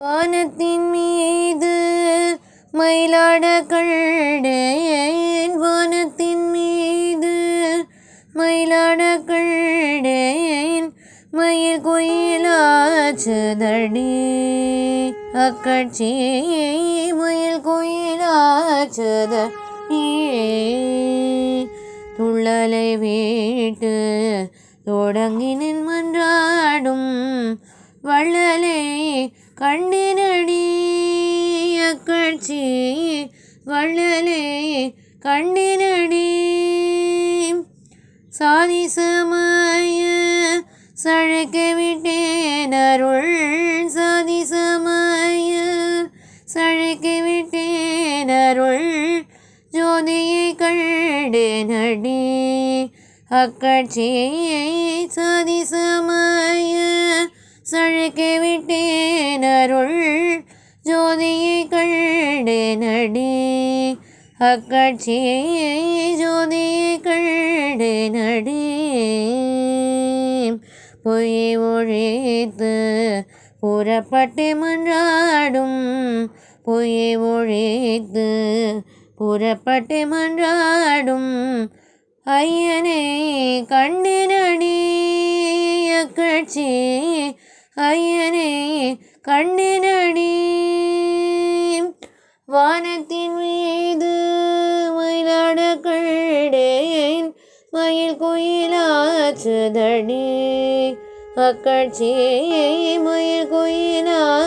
வானத்தின் மீது மயிலாட கண்டேன் வானத்தின் மீது மயிலாட கண்டேன் மயில் கோயிலாச்சதடி அக்கட்சி மயில் கோயிலாச்சத துள்ளலை வீட்டு தொடங்கினின் மன்றாடும் வள்ளலை. கண்டினடி அக்கட்சி வள்ளலே கண்ணினடி. சாதி சமய சழைக்க விட்டேன் அருள். சாதி சமய சழைக்க விட்டேன் அருள். ஜோதியை கண்டேனடி அக்கட்சியை சாதி சமய சழைக்க விட்டேன் அருள் ஜோதியை கண்டேனடி அக்கட்சியை ஜோதியை கண்டேனடி பொய் ஒழித்து புறப்பட்டு மன்றாடும். பொய் ஒழித்து புறப்பட்டு மன்றாடும். ஐயனை கண்டினடி அக்கட்சி ஐயனை கண்ணினடி வானத்தின் மீது மயிலாட கண்டேன் மயில் கோயிலாச்சதடி. அக்கட்சியை மயில் கோயிலாச்சதடி.